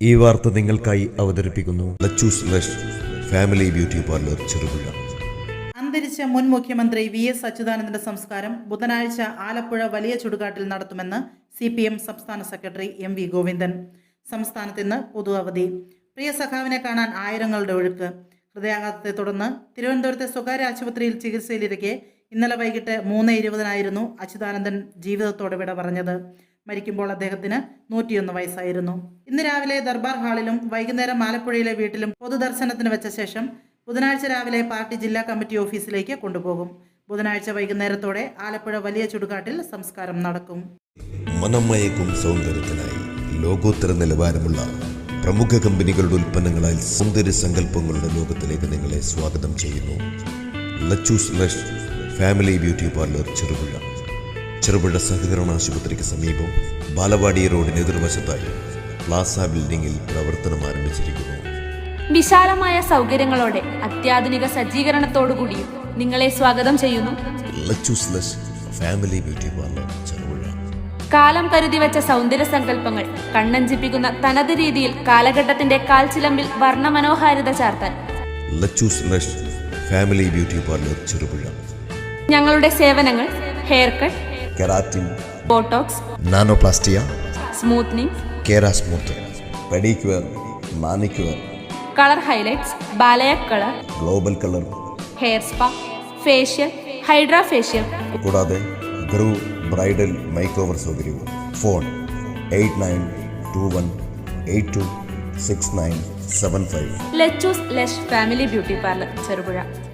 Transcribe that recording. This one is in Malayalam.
ഈ വാർത്ത നിങ്ങൾക്കായി അവതരിപ്പിക്കുന്നു. ഫാമിലി ബ്യൂട്ടി പാർലർ ചെറുപുഴ അന്തരിച്ച മുൻ മുഖ്യമന്ത്രി വി എസ് അച്യുതാനന്ദന്റെ സംസ്കാരം ബുധനാഴ്ച ആലപ്പുഴ വലിയ ചുടുകാട്ടിൽ നടത്തുമെന്ന് സി പി എം സംസ്ഥാന സെക്രട്ടറി എം വി ഗോവിന്ദൻ. സംസ്ഥാനത്ത് ഇന്ന് പൊതു അവധി പ്രിയ സഖാവിനെ കാണാൻ ആയിരങ്ങളുടെ ഒഴുക്ക്. ഹൃദയാഘാതത്തെ തുടർന്ന് തിരുവനന്തപുരത്തെ സ്വകാര്യ ആശുപത്രിയിൽ ചികിത്സയിലിരിക്കെ ഇന്നലെ വൈകിട്ട് മൂന്ന് ഇരുപതിനായിരുന്നു അച്യുതാനന്ദൻ ജീവിതത്തോടെ വിട പറഞ്ഞത്. മരിക്കുമ്പോൾ അദ്ദേഹത്തിന് നൂറ്റിയൊന്ന് വയസ്സായിരുന്നു. ഇന്ന് രാവിലെ ദർബാർ ഹാളിലും വൈകുന്നേരം ആലപ്പുഴയിലെ വീട്ടിലും പൊതുദർശനത്തിന് വെച്ച ശേഷം ബുധനാഴ്ച രാവിലെ പാർട്ടി ജില്ലാ കമ്മിറ്റി ഓഫീസിലേക്ക് കൊണ്ടുപോകും. ബുധനാഴ്ച വൈകുന്നേരത്തോടെ ആലപ്പുഴ വലിയ ചുടുകാട്ടിൽ സംസ്കാരം നടക്കും. മനമയക്കും സൗന്ദര്യത്തിനായി ലോകോത്തര നിലവാരമുള്ള പ്രമുഖ കമ്പനികളുടെ ഉൽപ്പന്നങ്ങളാൽ സൗന്ദര്യ സങ്കല്പങ്ങളുടെ ലോകത്തിലേക്ക് നിങ്ങളെ സ്വാഗതം ചെയ്യുന്നു. Family beauty parlour Cherupuzha. Cherupuzha സഹകരണ ആശുപത്രിക്ക് സമീപം ബാലവാടി റോഡിന് എതിർവശത്തായി പ്ലാസ ബിൽഡിംഗിൽ പ്രവർത്തനം ആരംഭിച്ചിരിക്കുന്നു. വിശാലമായ സൗകര്യങ്ങളോടെ അത്യാധുനിക സജ്ജീകരണത്തോടുകൂടിയും നിങ്ങളെ സ്വാഗതം ചെയ്യുന്നു. Family beauty parlour Cherupuzha. കാലം കരുതി വെച്ച സൗന്ദര്യ സങ്കല്പങ്ങൾ കണ്ണഞ്ചിപ്പിക്കുന്ന തനത് രീതിയിൽ കാലഘട്ടത്തിന്റെ കാൽച്ചിലമ്പിൽ വർണമനോഹാരിത ചാർത്താൻ. Family beauty parlour Cherupuzha. ഞങ്ങളുടെ സേവനങ്ങൾ hair cut keratin botox nanoplastia smoothening kera smooth pedicure manicure colour highlights balayage colour global colour hair spa facial hydra facial. കൂടാതെ ഗ്രൂ ബ്രൈഡൽ മേക്ക് ഓവർ സൗകര്യവും. Phone eight nine two one eight two six nine seven five. Lechu's ലെഷ് ഫാമിലി ബ്യൂട്ടി പാർലർ ചെറുപുഴ.